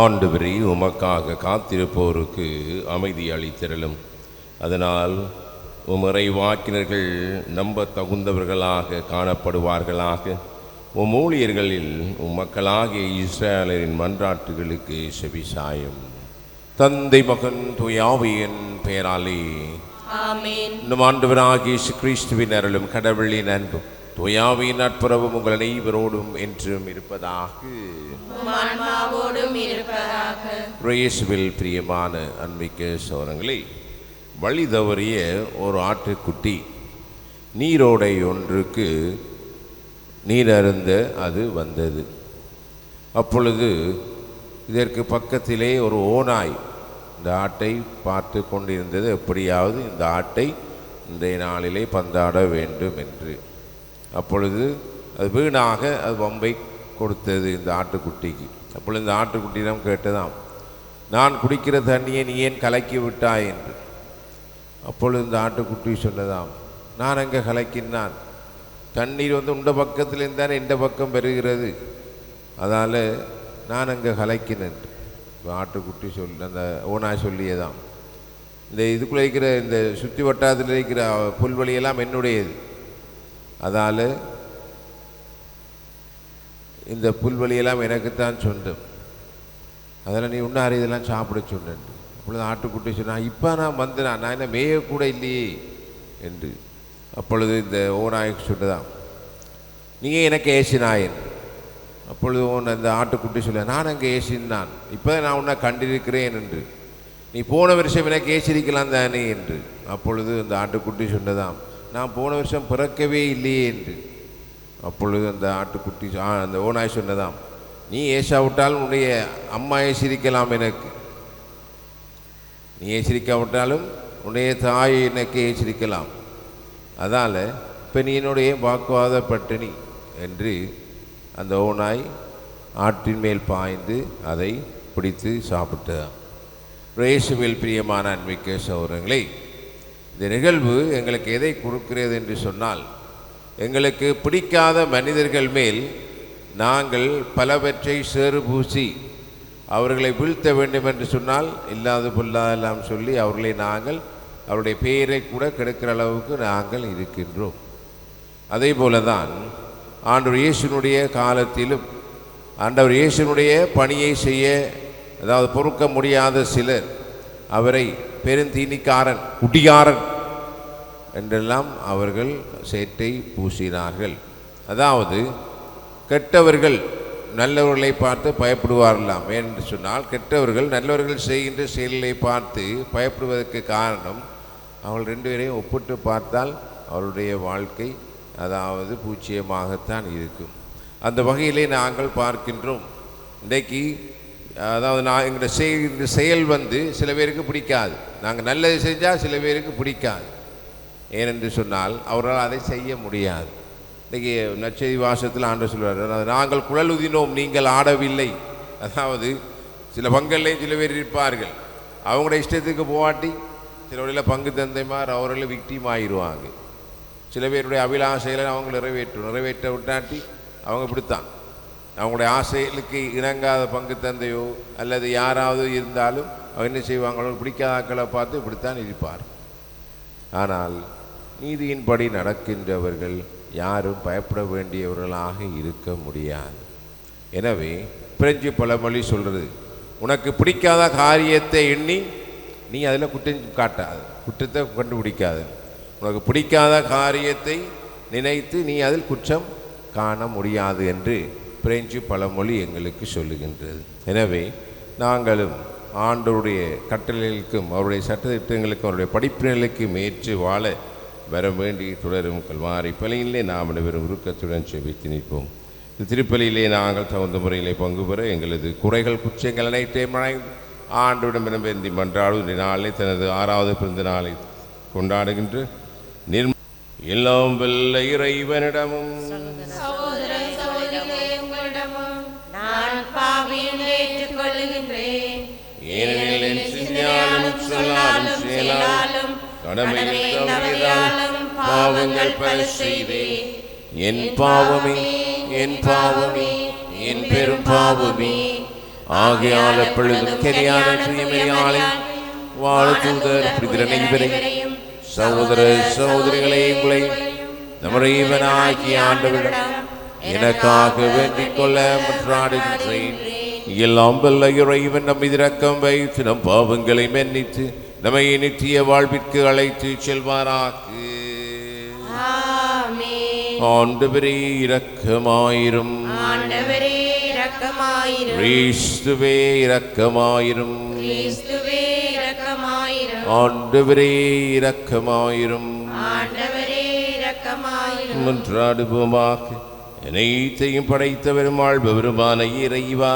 ஆண்டவரே உமக்காக காத்திருப்போருக்கு அமைதி அளித்திரளும். அதனால் உமறை வாக்கினர்கள் நம்ப தகுந்தவர்களாக காணப்படுவார்களாக. உம் ஊழியர்களில் உம் மக்களாகிய இஸ்ரேலரின் மன்றாட்டுகளுக்கு செவிசாயம். தந்தை மகன் துயாவியின் பெயராலே நம் ஆண்டவராகிய கிறிஸ்துவின் அருளும் கடவுளின் அன்பும் துயாவின் நட்புறவும் உங்கள் அனைவரோடும் என்றும் இருப்பதாக. இயேசுவில் பிரியமான அன்பிக்க சோரங்களே வழி தவறிய ஒரு ஆட்டுக்குட்டி நீரோடை ஒன்றுக்கு நீர் அருந்த அது வந்தது. அப்பொழுது இதற்கு பக்கத்திலே ஒரு ஓநாய் இந்த ஆட்டை பார்த்து கொண்டிருந்தது. எப்படியாவது இந்த ஆட்டை இன்றைய நாளிலே பந்தாட வேண்டும் என்று. அப்பொழுது அது வீணாக அது வம்பை கொடுத்தது இந்த ஆட்டுக்குட்டிக்கு. அப்பொழுது இந்த ஆட்டுக்குட்டியிடம் கேட்டதாம் நான் குடிக்கிற தண்ணியை நீ ஏன் கலக்கி விட்டாய்? என்று. அப்பொழுது இந்த ஆட்டுக்குட்டி சொன்னதாம் நான் அங்கே கலக்கினான். தண்ணீர் வந்து உண்ட பக்கத்துலேருந்து தானே இந்த பக்கம் பெறுகிறது அதனால் நான் அங்கே கலக்கினேன். இப்போ ஆட்டுக்குட்டி சொல் அந்த ஓனாய் சொல்லியதாம் இந்த இதுக்குள்ளே இருக்கிற இந்த சுற்றி வட்டாரத்தில் இருக்கிற புல்வெளியெல்லாம் என்னுடையது. அதால் இந்த புல்வெளியெல்லாம் எனக்குத்தான் சொந்தம் அதில் நீ உண்ணாறு இதெல்லாம் சாப்பிட சொன்னேன் அப்பொழுது ஆட்டுக்குட்டி சொன்னால் இப்போ நான் வந்தேனா? நான் என்ன மேயக்கூட இல்லையே. என்று. அப்பொழுது இந்த ஓநாயக்கு சொன்னதான் நீங்கள் எனக்கு ஏசினாயன். அப்பொழுது உன் அந்த ஆட்டுக்குட்டி சொல்ல நான் அங்கே ஏசினான் இப்போ நான் உன்னை கண்டிருக்கிறேன் என்று. நீ போன வருஷம் எனக்கு ஏசிருக்கலாம் தானே என்று. அப்பொழுது இந்த ஆட்டுக்குட்டி சொன்னதாம் நான் போன வருஷம் பிறக்கவே இல்லையே என்று. அப்பொழுது அந்த ஆட்டுக்குட்டி ஆ, அந்த ஓநாய் சொன்னதாம் நீ ஏசாவிட்டாலும் உன்னுடைய அம்மாயை சிரிக்கலாம் எனக்கு. நீ ஏசிரிக்காவிட்டாலும் உன்னுடைய தாயை எனக்கு ஏசிரிக்கலாம் அதால் இப்போ நீ என்னுடைய வாக்குவாத பட்டினி என்று அந்த ஓனாய் ஆற்றின் மேல் பாய்ந்து அதை பிடித்து சாப்பிட்டதான் பிரேசுவில் பிரியமான அன்பிக்க சௌரங்களே இந்த நிகழ்வு எங்களுக்கு எதை கொடுக்கிறது என்று சொன்னால் எங்களுக்கு பிடிக்காத மனிதர்கள் மேல் நாங்கள் பலவற்றை சேறு பூசி அவர்களை வீழ்த்த வேண்டும் என்று சொன்னால் இல்லாத பொல்லாதெல்லாம் சொல்லி அவர்களை நாங்கள் அவருடைய பெயரை கூட கெடுக்கிற அளவுக்கு நாங்கள் இருக்கின்றோம். அதே போல தான் ஆண்டவர் இயேசுனுடைய காலத்திலும் ஆண்டவர் இயேசுனுடைய பணியை செய்ய அதாவது பொறுக்க முடியாத சிலர் அவரை பெருந்தீனிக்காரன் குடியாரன் என்றெல்லாம் அவர்கள் சேற்றை பூசினார்கள். அதாவது கெட்டவர்கள் நல்லவர்களை பார்த்து பயப்படுவார்களாம். என்று சொன்னால் கெட்டவர்கள் நல்லவர்கள் செய்கின்ற செயல்களை பார்த்து பயப்படுவதற்கு காரணம் அவர்கள் ரெண்டு பேரையும் ஒப்பிட்டு பார்த்தால் அவருடைய வாழ்க்கை அதாவது பூச்சியமாகத்தான் இருக்கும். அந்த வகையிலே நாங்கள் பார்க்கின்றோம். இன்றைக்கு அதாவது நான் எங்களோட செய் இந்த செயல் வந்து சில பேருக்கு பிடிக்காது. நாங்கள் நல்லது செஞ்சால் சில பேருக்கு பிடிக்காது. ஏனென்று சொன்னால் அவரால் அதை செய்ய முடியாது. இன்றைக்கி நச்செய்தி வாசத்தில் ஆண்டு சொல்வார் நாங்கள் குழல் உதினோம் நீங்கள் ஆடவில்லை. அதாவது சில பங்கள்லேயும் சில பேர் இருப்பார்கள். அவங்களோட இஷ்டத்துக்கு போவாட்டி சில வழியில் பங்கு தந்தைமார் அவர்களில் விக்டிம் ஆயிடுவாங்க சில பேருடைய அபிலாசைகளை அவங்க நிறைவேற்றும் நிறைவேற்ற விட்டாட்டி அவங்க இப்படித்தான். அவங்களுடைய ஆசைகளுக்கு இணங்காத பங்கு தந்தையோ அல்லது யாராவது இருந்தாலும் அவங்க என்ன செய்வாங்களோ பிடிக்காத ஆக்களை பார்த்து இப்படித்தான் இருப்பார். ஆனால் நீதியின்படி நடக்கின்றவர்கள் யாரும் பயப்பட வேண்டியவர்களாக இருக்க முடியாது. எனவே பிரெஞ்சு பழமொழி சொல்கிறது உனக்கு பிடிக்காத காரியத்தை எண்ணி நீ அதில் குற்றம் காட்டாது குற்றத்தை கண்டுபிடிக்காது. உனக்கு பிடிக்காத காரியத்தை நினைத்து நீ அதில் குற்றம் காண முடியாது என்று பிரெஞ்சு பழமொழி எங்களுக்கு சொல்லுகின்றது. எனவே நாங்களும் ஆண்டருடைய கட்டளைகளுக்கும் அவருடைய சட்டத்திட்டங்களுக்கும் அவருடைய படிப்பினைகளுக்கும் ஏற்று வாழ வர வேண்டி தொடரும் கல்வாரி பலியிலே நாம் அனைவரும் உருக்கத்துடன் செவித்து நிற்போம். திருப்பலியிலே நாங்கள் தகுந்த முறையிலே பங்கு பெற எங்களது குறைகள் குற்றங்கள் அனைத்தையும் அழைந்து ஆண்டவிடம் வேண்டி மன்றாடும் நாளை தனது ஆறாவது பிறந்த நாளை கொண்டாடுகின்ற நிர்ம எல்லாம் வெல்ல இறைவனிடமும். சொல்லாலும் செயலாலும் கடமையில் தவறியதாலும் பாவங்கள் பல செய்தேன் என் பாவமே என் பாவமே என் பெரும் பாவமே. ஆகையால் எப்பொழுதும் கெரியான தூயமையாளை வாழ்த்துதர் பிரிதிரனை இவரையும் சகோதர சகோதரிகளே உங்களை நம்முடைய இவனாகிய ஆண்டவரிடம் எனக்காக வேண்டிக் கொள்ள மன்றாடுகின்றேன். எல்லாம் வல்ல இறைவன் நம் இரக்கம் வைத்து நம் பாவங்களை மன்னித்து நம்மை நித்திய வாழ்விற்கு அழைத்து செல்வாராக்கு ஆண்டவரே இரக்கமாயிரும். ஆண்டவரே இரக்கமாயிரும். கிறிஸ்துவே இரக்கமாயிரும். கிறிஸ்துவே இரக்கமாயிரும். ஆண்டவரே இரக்கமாயிரும். ஆண்டவரே இரக்கமாயிரும். மன்றாடுவோமாக. அனைத்தையும் பெருமாள் பெருமான இறைவா.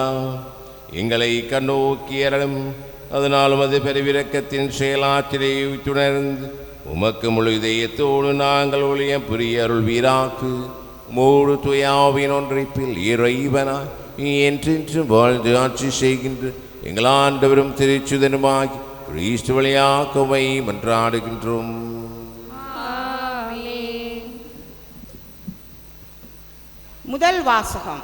எங்களை கண்ணோக்கி அருளும் அதனாலும் அது பெருவிரக்கத்தின் செயலாற்றிலே துணர்ந்து உமக்கு முழு இதயத்தோடு நாங்கள் ஒளிய புரிய அருள் வீராக்கு மூடு துயாவின் ஒன்றைப்பில் இறைவனாய் என்றென்றும் வாழ்ந்து ஆட்சி செய்கின்ற எங்களாண்டவரும் திருச்சுதனுமாகி கிறிஸ்து வழியாக்கவை மன்றாடுகின்றோம். முதல் வாசகம்.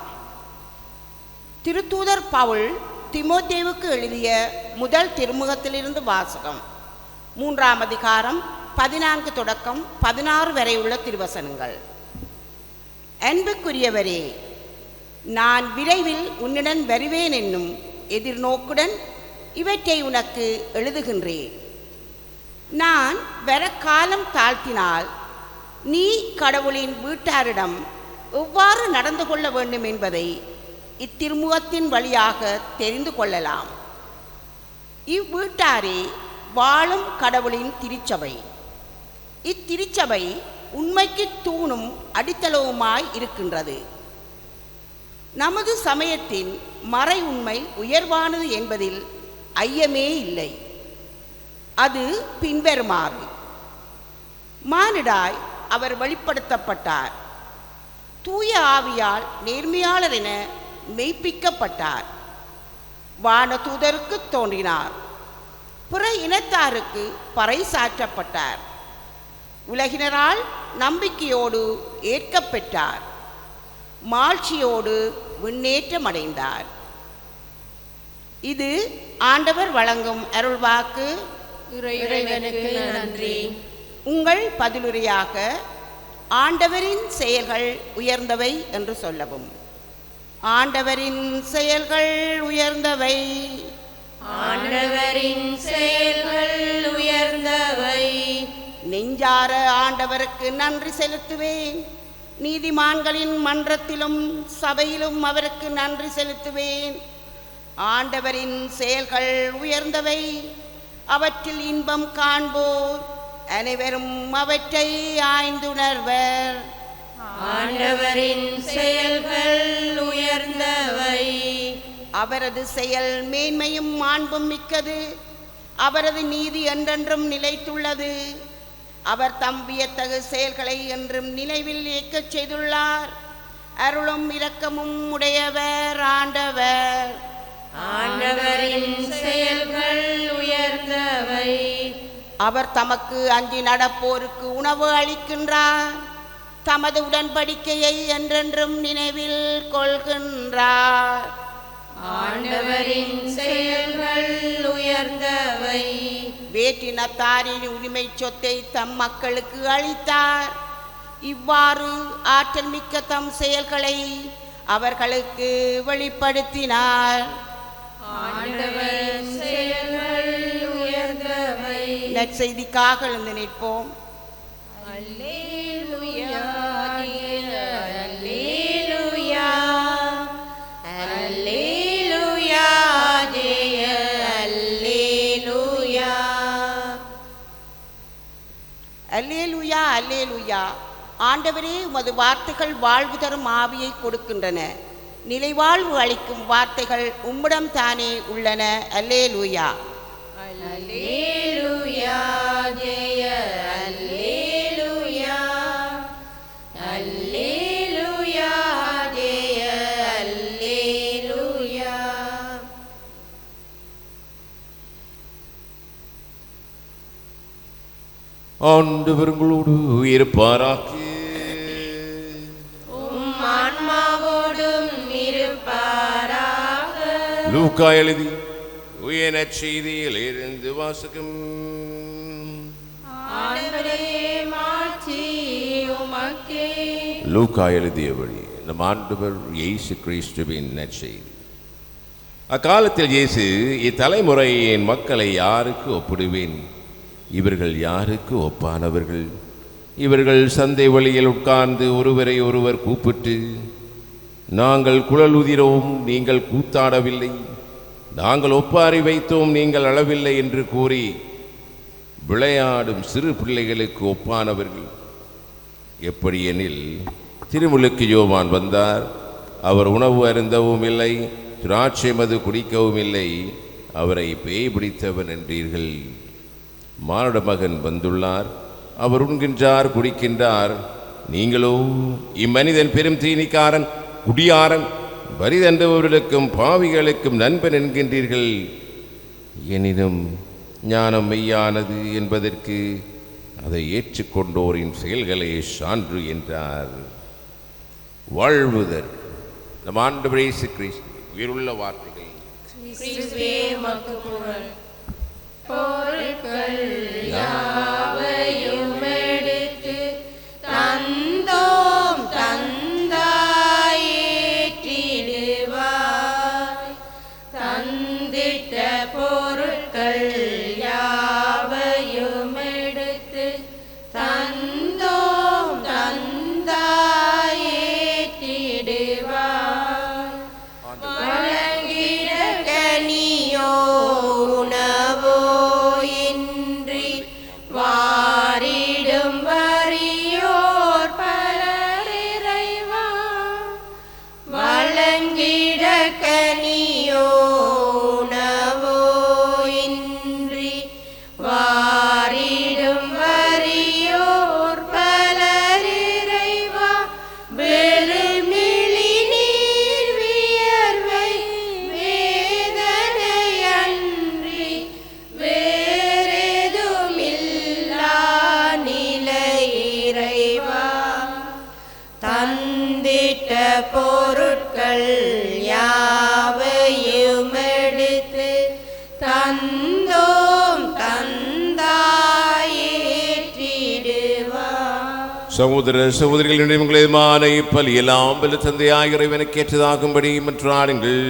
திருத்தூதர் பவுல் திமோத்தேவுக்கு எழுதிய முதல் திருமுகத்திலிருந்து வாசகம். மூன்றாம் அதிகாரம் பதினான்கு தொடக்கம் பதினாறு வரை உள்ள திருவசனங்கள். அன்புக்குரியவரே நான் விரைவில் உன்னுடன் வருவேன் என்னும் எதிர்நோக்குடன் இவற்றை உனக்கு எழுதுகின்றேன். நான் வர காலம் தாழ்த்தினால் நீ கடவுளின் வீட்டாரிடம் எவ்வாறு நடந்து கொள்ள வேண்டும் என்பதை இத்திருமுகத்தின் வழியாக தெரிந்து கொள்ளலாம். இவ்வீட்டாரே வாழும் கடவுளின் திருச்சபை. இத்திருச்சபை உண்மைக்கு தூணும் அடித்தளவுமாய் இருக்கின்றது. நமது சமயத்தின் மறை உண்மை உயர்வானது என்பதில் ஐயமே இல்லை. அது பின்வருமாறு. மானிடாய் அவர் வெளிப்படுத்தப்பட்டார். தூய ஆவியால் நேர்மையாளர் என மெய்ப்பிக்கப்பட்டார். வானதூதருக்கு தோன்றினார். பிற இனத்தாருக்கு பறைசாற்றப்பட்டார். உலகினரால் நம்பிக்கையோடு ஏற்கப்பெற்றார். மாட்சியோடு விண்ணேற்றமடைந்தார் இது ஆண்டவர் வழங்கும் அருள்வாக்கு. இறைவனுக்கு நன்றி. உங்கள் பதிலுரையாக ஆண்டவரின் செயல்கள் உயர்ந்தவை என்று சொல்லவும். ஆண்டவரின் செயல்கள் உயர்ந்தவை. ஆண்டவரின் செயல்கள் உயர்ந்தவை. நெஞ்சார ஆண்டவருக்கு நன்றி செலுத்துவேன். நீதிமான்களின் மன்றத்திலும் சபையிலும் அவருக்கு நன்றி செலுத்துவேன். ஆண்டவரின் செயல்கள் உயர்ந்தவை. அவற்றில் இன்பம் காண்போர். அனைவரும் அவற்றை ஆய்ந்துணர்வர். ஆண்டவரின் செயல்கள் உயர்ந்தவை. அவரது செயல் மேன்மையும் மாண்பும் மிக்கது. அவரது நீதி என்றென்றும் நிலைத்துள்ளது. அவர் தம் வியத்தகு செயல்களை என்றும் நினைவில் இயக்கச் செய்துள்ளார். அருளும் இரக்கமும் உடையவர் ஆண்டவர். ஆண்டவரின் செயல்கள் உயர்ந்தவை. அவர் தமக்கு அஞ்சி நடப்போருக்கு உணவு அளிக்கின்றார். தமது உடன்படிக்கையை என்றென்றும் நினைவில் கொள்கின்றார். ஆண்டவரின் செயல்கள் உயர்ந்தவை. வேற்றினத்தாரின் உரிமை சொத்தை தம் மக்களுக்கு அளித்தார். இவ்வாறு ஆற்றல் மிக்க தம் செயல்களை அவர்களுக்கு வெளிப்படுத்தினார். ஆண்டவரின் நற்செய்திக்காக எழுந்து நிற்போம். அல்லேலூயா அல்லேலூயா ஆண்டவரே உமது வார்த்தைகள் வாழ்வு தரும் ஆவியை கொடுக்கின்றன. நிலைவாழ்வு அளிக்கும் வார்த்தைகள் உம்மிடம் தானே உள்ளன. அல்லேலுயா. அல்லேலூயா. உம் ஆன்மாவோடும் இருப்பாராக லூக்கா எழுதி உயன செய்தியில் இருந்து வாசகம் லூக்கா எழுதியபடி நம் ஆண்டவர் இயேசு கிறிஸ்துவின் நற்செய்தி அக்காலத்தில் இயேசு இத்தலைமுறையின் மக்களை யாருக்கு ஒப்பிடுவேன்? இவர்கள் யாருக்கு ஒப்பானவர்கள்? இவர்கள் சந்தை வழியில் உட்கார்ந்து ஒருவரை ஒருவர் கூப்பிட்டு நாங்கள் குழல் உதிரோம் நீங்கள் கூத்தாடவில்லை. நாங்கள் ஒப்பாரி வைத்தோம் நீங்கள் அளவில்லை என்று கூறி விளையாடும் சிறு பிள்ளைகளுக்கு ஒப்பானவர்கள். எப்படியெனில் திருமுழுக்கு யோவான் வந்தார். அவர் உணவு அருந்தவும் இல்லை திராட்சை மது குடிக்கவும் இல்லை. அவரை பேய் பிடித்தவன் என்றீர்கள். மானுட மகன் வந்துள்ளார். அவர் உண்கின்றார் குடிக்கின்றார். நீங்களோ இம்மனிதன் பெரும் தீனிக்காரன் குடியாரன் வரி தண்டுபவர்களுக்கும் பாவிகளுக்கும் நண்பன் என்கின்றீர்கள். எனினும் ஞானம் மெய்யானது என்பதற்கு அதை ஏற்றுக்கொண்டோரின் செயல்களே சான்று என்றார். வாழ்வுதர் நம் ஆண்டு இயேசு கிறிஸ்து உயிருள்ள வார்த்தைகள். கிறிஸ்துவே உமக்கு தந்தோம் தந்திட்ட தந்திட்ட பொருட்கள் யாவையும் எடுத்து தந்தோம் சகோதர சகோதரிகளிடம் உங்களதுமான இப்பலியெல்லாம் பல தந்தையாக இறைவனுக்கு ஏற்றதாகும்படி மற்றாடுங்கள்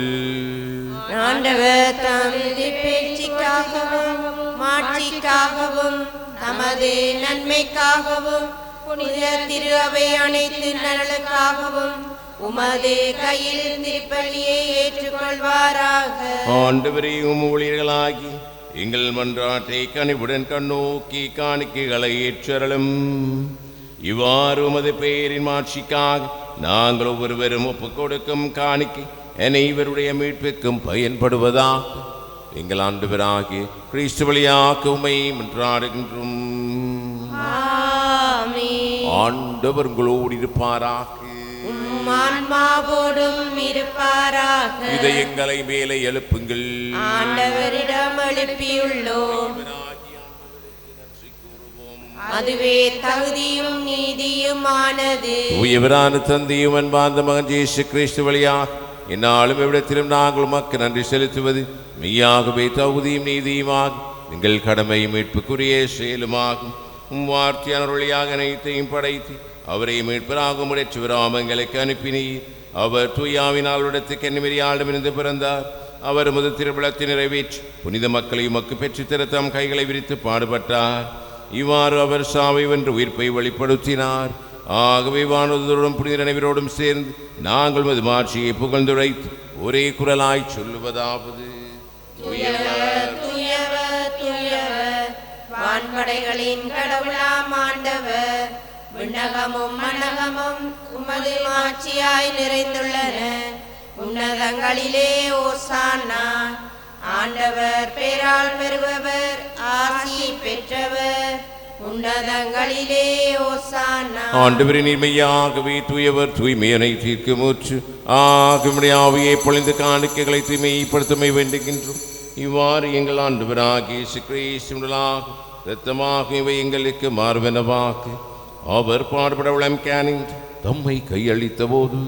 ஆண்டவர் தமது பேச்சுக்காகவும் மாட்சிக்காகவும் தமது நன்மைக்காகவும் புனித திரு அவை அனைத்து நலனுக்காகவும் உமது கையில் திருப்பலியை ஏற்றுக்கொள்வாராக. ஆண்டவரையும் ஊழியர்களாகி எங்கள் மன்றாட்டை கனிவுடன் கண்ணோக்கி காணிக்கைகளை ஏற்றலும் இவ்வாறு உமது பெயரின் மாட்சிக்காக நாங்கள் ஒவ்வொருவரும் ஒப்புக் கொடுக்கும் காணிக்கை அனைவருடைய மீட்புக்கும் பயன்படுவதாக எங்கள் ஆண்டவராகிய கிறிஸ்து வழியாக உமை மன்றாடுகின்றோம். ஆண்டவர் உங்களோடு இருப்பாராக. ஆன்மாவோடும் இருப்பாராக. இதயங்களை மேலே எழுப்புங்கள். ஆண்டவரிடம் எழுப்பியுள்ளோம். அதுவே தகுதியும் நீதியுமானது. தூயவரான தந்தையும் அன்பார்ந்த மகன் இயேசு கிறிஸ்து வழியாக என்னாலும் எவ்விடத்திலும் நாங்கள் உமக்கு நன்றி செலுத்துவது மெய்யாகவே தகுதியும் நீதியுமாகும். எங்கள் கடமையும் மீட்புக்குரிய செயலுமாகும். உம்வார்த்தி வார்த்தையான அனைத்தையும் படைத்து அவரை மீட்பராகும்படி சிவராமங்களுக்கு அனுப்பினீர். அவர் தூயாவினால் இடத்துக்கு ஆளுமிருந்து பிறந்தார். அவர் முது திருவிழத்தை நிறைவேற்றி புனித மக்களை மக்கு பெற்று தர தம் கைகளை விரித்து பாடுபட்டார். இவ்வாறு அவர் சாவை வென்று உயிர்ப்பை வெளிப்படுத்தினார். ஆகவே வானதோடும் புனித நினைவரோடும் சேர்ந்து நாங்கள் மது மாட்சியை புகழ்ந்துழைத்து ஒரே குரலாய் சொல்லுவதாவது. வான்படைகளின் கடவுளாம் ஆண்டவர். விண்ணகமும் மண்ணகமும் உமது மாட்சியாய் நிறைந்துள்ளன. உன்னதங்களிலே ஓசானா ஆண்டவர் பேரால் பெறுபவர் ஆசி பெற்றவர். உன்னதங்களிலே ஓசானா ஆண்டவரின் தூயவர் தூய்மை அனைத்திற்கு ஆகுமுடைய ஆவியை பொழிந்து காணிக்கைகளை தூய்மைப்படுத்தமை வேண்டுகின்றோம். இவ்வாறு எங்கள் ஆண்டவராகிய இயேசு கிறிஸ்துவலாக இவை எங்களுக்கு மார்பனவாக்கு அவர் பாடுபட உளம் தம்மை கையளித்த போது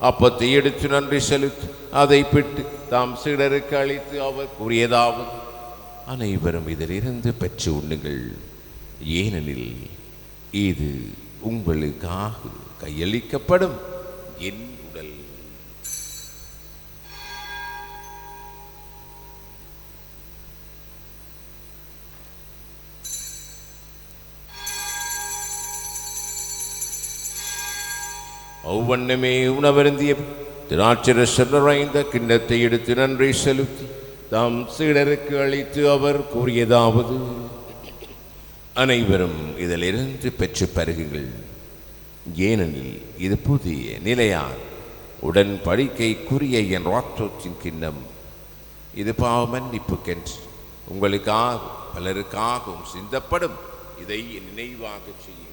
அப்பத்தை எடுத்து நன்றி செலுத்தி அதை பிட்டு தாம் சீடருக்கு அளித்து அவர் கூறியதாவது அனைவரும் இதிலிருந்து பெற்று உண்ணுங்கள். ஏனெனில் இது உங்களுக்காக கையளிக்கப்படும். என் உடல் ஒவ்வொன்றுமே உணவருந்திய திராட்சரசர் நிறைந்த கிண்ணத்தை எடுத்து நன்றி செலுத்தி தாம் சீடருக்கு அளித்து அவர் கூறியதாவது அனைவரும் இதிலிருந்து பெற்று பருகுங்கள். ஏனெனில் இது புதிய நிலையார் உடன்படிக்கைக்குரிய என் ராற்றோத்தின் கிண்ணம். இது பாவ மன்னிப்புக்கென்று உங்களுக்காக பலருக்காகவும் சிந்தப்படும். இதை என் நினைவாக செய்யும்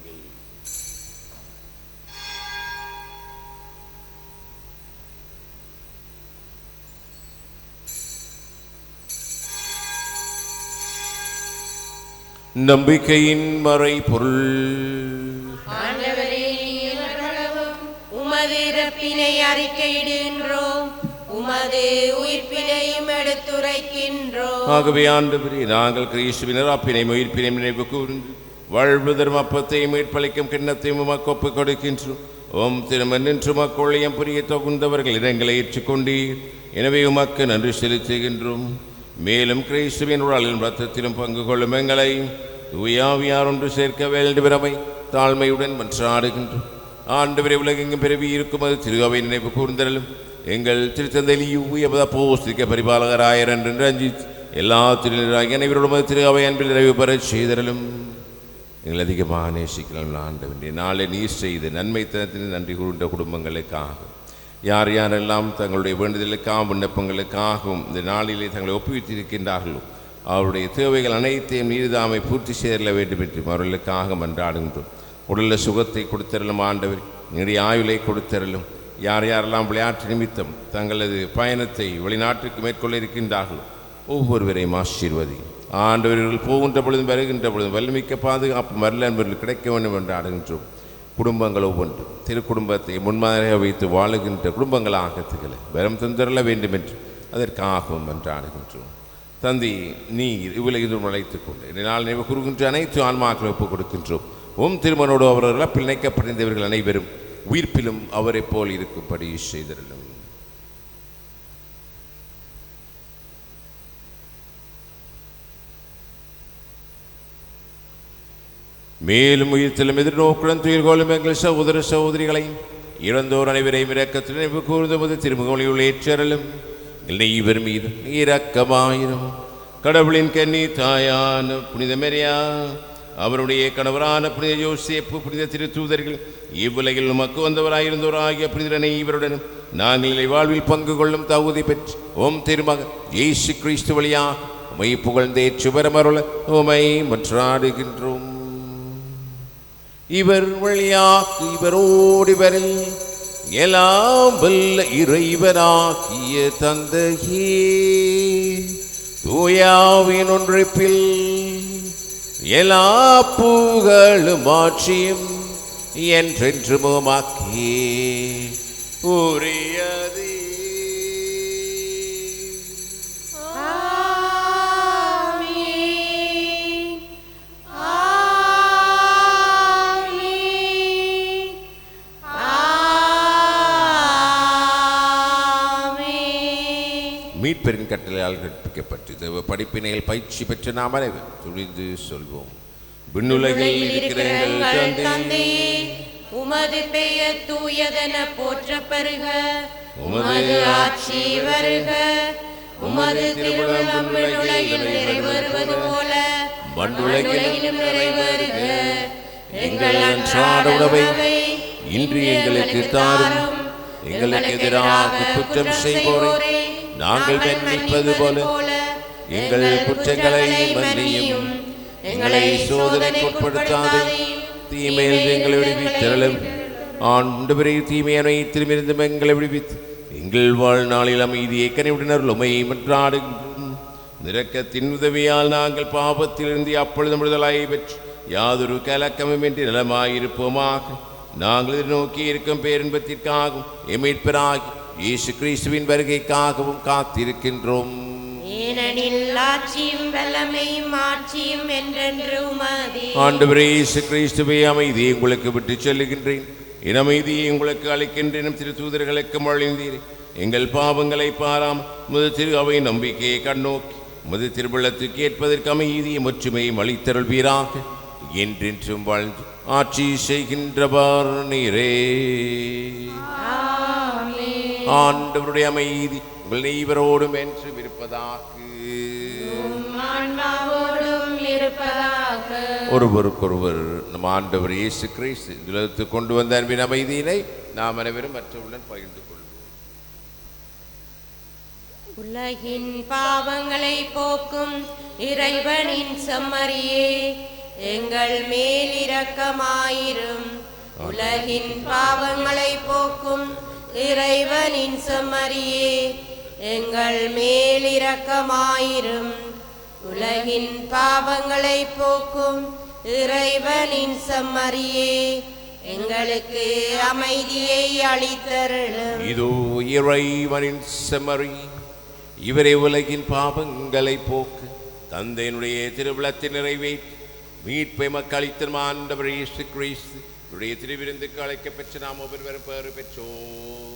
நம்பிக்கையின் மறை பொருள். உமது இறப்பினை அறிக்கையிடுகின்றோம். உமது உயிர்ப்பினையும் எடுத்துரைக்கின்றோம். ஆகவே ஆண்டவரே நாங்கள் கிறிஸ்துவின் இறப்பினை உயிர்ப்பினை நினைவு கூர்ந்து வாழ்வுதரும் அப்பத்தையும் மீட்பளிக்கும் கிண்ணத்தையும் உமக்கு ஒப்புக் கொடுக்கின்றோம். ஓம் திருமன் நின்று மக்களையும் புரிய தகுந்தவர்கள் இடங்களை ஏற்றுக்கொண்டீர். எனவே உமக்கு நன்றி செலுத்துகின்றோம். மேலும் கிறிஸ்துவின் உடலின் ரத்தத்திலும் பங்கு கொள்ளும் எங்களை தூயாவியார் ஒன்று சேர்க்க வேண்டுபிறவை தாழ்மையுடன் மன்றாடுகின்றோம். ஆண்டு ஆண்டவரை உலகெங்கும் பிறவி இருக்கும் அது திருகவை நினைவு கூர்ந்தலும் எங்கள் திருத்தந்தையிலியூ போஸ்திக்க பரிபாலகராயர் என்று ரஞ்சித் எல்லா திருநராகி அனைவரோடும் திருகவை அன்பில் நிறைவு பெற செய்தரலும் எங்கள் அதிகமாக நேசிக்கலாம் ஆண்டவன் நாளை நீர் செய்த நன்மைத்தனத்தின் நன்றி கூறுகின்ற குடும்பங்களுக்காக. யார் யாரெல்லாம் தங்களுடைய வேண்டுதலுக்காக விண்ணப்பங்களுக்காகவும் இந்த நாளிலே தங்களை ஒப்புவித்திருக்கின்றார்களோ அவருடைய தேவைகள் அனைத்தையும் நீர்தாமை பூர்த்தி செய்தல வேண்டும் என்று அவர்களுக்காக மன்றாடுகின்றோம் உடலில் சுகத்தை கொடுத்தரலும் ஆண்டவர் நிறைய ஆயுளை கொடுத்தரலும் யார் யாரெல்லாம் விளையாட்டு நிமித்தம் தங்களது பயணத்தை வெளிநாட்டுக்கு மேற்கொள்ள இருக்கின்றார்களோ ஒவ்வொருவரையும் ஆசீர்வதி ஆண்டவர்கள் போகின்ற பொழுதும் வருகின்ற பொழுதும் வல்மிக்க பாதுகாப்பு மரல கிடைக்க வேண்டும் என்று ஆடுகின்றோம். குடும்பங்கள் ஒன்று திருக்குடும்பத்தை முன்மாதிரியாக வைத்து வாழுகின்ற குடும்பங்களாக திகழ வரம் தந்தரல வேண்டும் என்று அதற்காகவும் என்று அணுகின்றோம் தந்தி நீர் இவ்வுலகிலும் அழைத்துக் கொண்டு இதனால் நினைவு கூறுகின்ற அனைத்து ஆன்மாக்களை ஒப்புக் கொடுக்கின்றோம். ஓம் திருமணோடு அவர்களால் இழப்பில் இணைக்கப்பட்டிருந்தவர்கள் அனைவரும் உயிர்ப்பிலும் அவரைப் போல் இருக்கும்படி செய்திருந்தோம் மேலும் உயிர்த்திலும் எதிர்நோக்குடன் துயிர் கொள்ளும் எங்கள் சகோதர சகோதரிகளையும் இழந்தோர் அனைவரையும் இரக்கத்தில் நினைவு கூர்ந்தபோது திருமுகமொழியுள் ஏற்றலும் நெய்வர் மீது இரக்கமாயிரும். கடவுளின் கன்னி தாயான புனித மெரியா அவருடைய கணவரான புனித யோசேப்பு புனித திருத்தூதர்கள் இவ்வுலகில் நமக்கு வந்தவராயிருந்தோர் ஆகிய புனிதனை இவருடனும் நாங்கள் வாழ்வில் பங்கு கொள்ளும் தகுதி பெற்று ஓம் திருமக ஏசு கிறிஸ்து வழியாக உமை புகழ்ந்தே சுபரமருள உமை மற்றாடுகின்றோம். இவர் வழியாக்கு இவரோடு இவரில் எல்லாம் வல்ல இறைவனாகிய தந்தையே. தூயாவின் ஒன்றிப்பில் எல்லா பூகளும் ஆட்சியும் என்றென்று முகமாக்கி உரியது பெருங்கட்டளையால் கற்பிக்கப்பட்டது. கட்டளையால் பயிற்சி பெற்ற நாம் அனைவரும் துணிந்து சொல்வோம். விண்ணுலகில் இருக்கிற எங்கள் தந்தையே உமது பெயர் தூயதென போற்ற உமது ஆட்சி வருக. உமது திருவிழம் உலகில் நிறைவேறுவது போல. மண்ணுலகிலும் நிறைவேறுக. எங்கள் அன்றாட உணவை இன்று எங்களுக்கு தாரும். எங்களுக்கு எதிராக குற்றம் செய்வோரை நாங்கள் மன்னிப்பது போல எங்கள் குற்றங்களை மன்னியும். எங்களை சோதனைக்குட்படுத்தாதையும் தீமையில் எங்களை விடுவித்தரலும் ஆண்டவரை தீமை அனைத்திலுமிருந்து எங்களை விடுவித்து. எங்கள் வாழ்நாளில் அமைதியை கனிவுடனர் உமை மன்றாடுகின்றோம் நிரக்கத்தின் உதவியால் நாங்கள் பாவத்திலிருந்து அப்பொழுது விடுதலை பெற்று யாதொரு கலக்கமுமின்றி நலமாயிருப்போமாக. நாங்கள் எதிர்நோக்கி இருக்கும் பேரின்பத்திற்காகவும் எமீட்பராகி இயேசு கிறிஸ்துவின் வருகைக்காகவும் காத்திருக்கின்றோம். ஏனெனில் ஆட்சியும் வல்லமையும் ஆட்சியும் என்றென்று உமதே ஆண்டவரே இயேசு கிறிஸ்துவை அமைதியை உங்களுக்கு விட்டு செல்லுகின்றேன். என் அமைதியை உங்களுக்கு அளிக்கின்றேன். திரு தூதர்களுக்கு மொழிந்தீர் எங்கள் பாவங்களை பாராம். முது திரு அவை நம்பிக்கையை கண்ணோக்கி முது திருவிழத்துக்கு ஏற்பதற்கு அமைதியை முற்றுமையும் அளித்தருள்வீராக. என்றென்றும் வாழ்ந்து ஆட்சி செய்கின்றவர் நீரே. ஆண்டவருடைய அமைதி உங்கள் நெய்வரோடும் என்று இருப்பதாக ஆன்மாவோடும் இருப்பதாக. ஒருவருக்கொருவர் நம் ஆண்டவர் இயேசு கிறிஸ்து இந்த உலகத்துக்கு கொண்டு வந்த அன்பின் அமைதியினை நாம் அனைவரும் மற்றவர்களுடன் பகிர்ந்து கொள்வோம். உலகின் பாவங்களை போக்கும் இறைவனின் செம்மறியே எங்கள் மேல் இரக்கமாயிரும் உலகின் பாவங்களை போக்கும் இறைவனின் செம்மறியே எங்கள் மேல் இரக்கமாயிரும் உலகின் பாவங்களை போக்கும் இறைவனின் செம்மறியே எங்களுக்கு அமைதியை அளித்தருளும். இதோ இறைவனின் செம்மறி இவரே உலகின் பாவங்களை போக்கு. தந்தையினுடைய திருவிழத்தை நிறைவேற்றி மீட்பை மக்களித்தன் இயேசு கிறிஸ்து. உடைய திருவிருந்துக்கு அழைக்கப்பெற்ற நாம் ஒவ்வொருவரும் பேறு பெற்றோம்.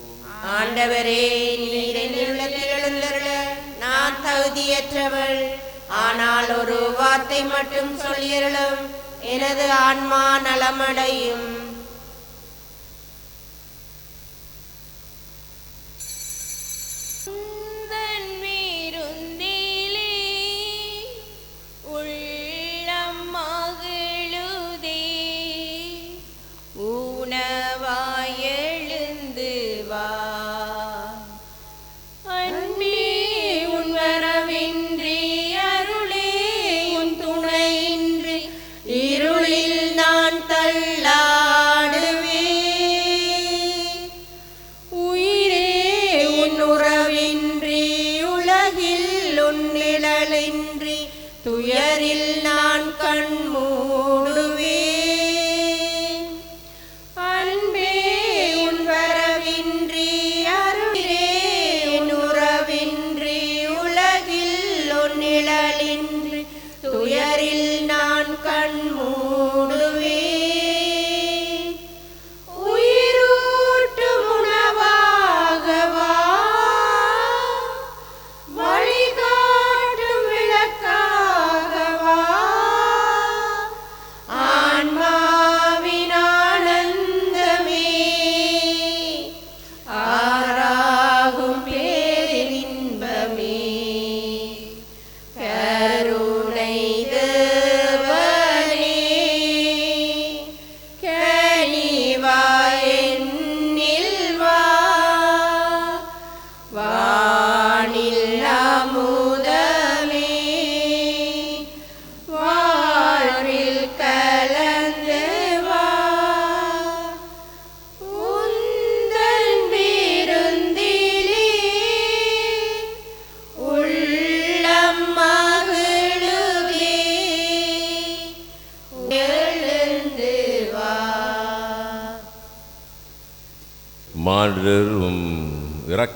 ஆண்டவரே நீர் நான் தகுதியற்றவள். ஆனால் ஒரு வார்த்தை மட்டும் சொல்லியருளும். எனது ஆன்மா நலமடையும்.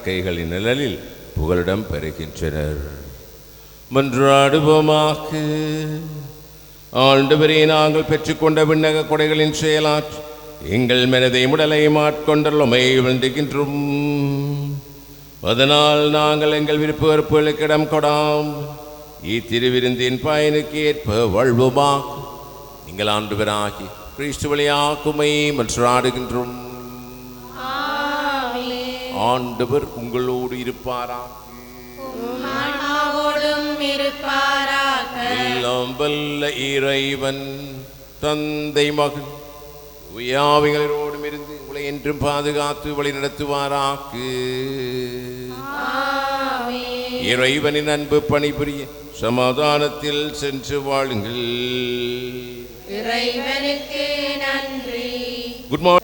கைகளின் நிழலில் புகலிடம் பெறுகின்றனர். மன்றாடுவோமாக. ஆண்டவரே நாங்கள் பெற்றுக்கொண்ட விண்ணக கொடைகளின் செயலாற்று எங்கள் மனதை முடலை மாட்கொண்டுள்ளமை வேண்டுகின்றோம் அதனால் நாங்கள் எங்கள் விருப்ப வெறுப்புகளுக்கு இடம் கொடாம். இத்திருவிருந்தின் பயனுக்கு ஏற்ப வாழ்வுமா நீங்கள் ஆண்டவராகி கிறிஸ்து வழியாக்குமை மன்றாடுகின்றோம். ஆண்டவர் உங்களோடு இருப்பாராக. எல்லாம் வல்ல இறைவன் தந்தை மகன் உயாவிகளோடும் இருந்து உங்களை என்றும் பாதுகாத்து வழி நடத்துவாராக இறைவனின் அன்பு பணிபுரிய சமாதானத்தில் சென்று வாழுங்கள். இறைவனுக்கு நன்றி. Good morning